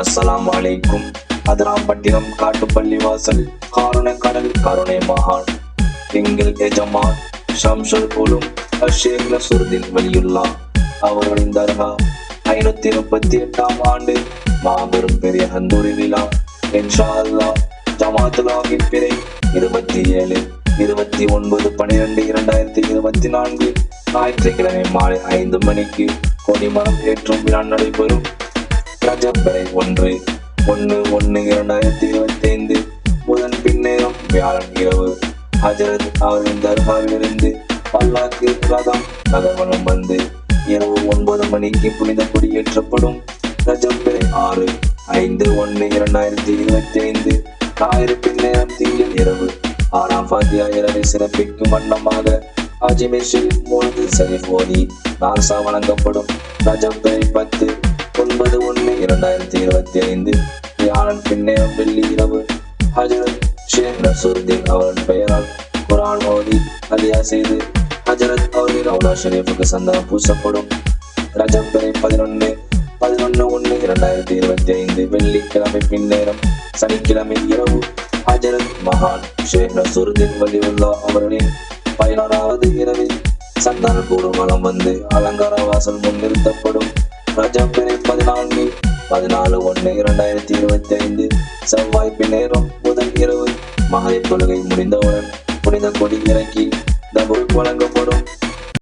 அஸ்ஸலாமு வலைக்கும் அதிராம்பட்டினம் காட்டுப்பள்ளி வாசல் காரண கடல் கருணை மகான் எங்கள் எஜமான் ஷம்ஷல் போலும் அஷேக் நசுருதீன் வலியுல்லா. அவர்களின் தர்கா ஐநூத்தி முப்பத்தி எட்டாம் ஆண்டு மாபெரும் பெரிய ஹந்தூரி விழா. இன்ஷா அல்லா ஜமாத்துலாவின் பிறை இருபத்தி ஏழு இருபத்தி ஒன்பது பனிரெண்டு இரண்டாயிரத்தி இருபத்தி நான்கு. ஞாயிற்றுக்கிழமை மாலை ஐந்து மணிக்கு கொடிமரம் ஏற்றும் விழா நடைபெறும். ரஜப்பரை ஒன்று ஒன்று ஒன்று இரண்டாயிரத்தி இருபத்தி ஐந்து புதன் பின்னேரம் வியாழன் இரவு. ஹஜரத் அவரின் தர்காவிலிருந்து பல்லாக்கு ரதம் நகர்வனம் வந்து இரவு ஒன்பது மணிக்கு புனித குடியேற்றப்படும் ரஜப்பரை ஆறு ஐந்து ஒன்று இரண்டாயிரத்தி இருபத்தி ஐந்து ஞாயிறு பின்னேரம் திங்கள் இரவு. ஆறாம் பாத்தியா இரவை சிறப்பிக்கும் வண்ணமாக அஜ்மீர் மூன்று சரி ஷரீஃப் ஓதி நார்சா வழங்கப்படும். ரஜப்பரை பத்து ஒன்பது ஒன்று இரண்டாயிரத்தி இருபத்தி ஐந்து. வியாழன் பின்னேரம் வெள்ளி இரவு. ஹஜரத் ஷேக் நசூருதீன் அவர்கள் பெயரால் குரான் ஓதி அலியா செய்து ஹஜரத் அவரி ரவுலா ஷெரீஃபுக்கு சந்தனம் பூசப்படும். ரஜம் பிறை பதினொன்று பதினொன்று ஒன்று இரண்டாயிரத்தி இருபத்தி ஐந்து. வெள்ளிக்கிழமை பின்னேரம் சனிக்கிழமை இரவு. ஹஜரத் மகான் ஷேக் நசூருதீன் வலியுல்லா அவர்களின் பதினோராவது இரவில் சந்தான கூடும் வளம் வந்து அலங்கார வாசல் முன் நிறுத்தப்படும் பதினான்கு பதினாலு ஒன்று இரண்டாயிரத்தி இருபத்தி ஐந்து செவ்வாய் நேரம் முதல் இரவு. மகளிர் தொழுகை முடிந்தவுடன் புனித கொடி இறக்கி தபுல் வழங்கப்படும்.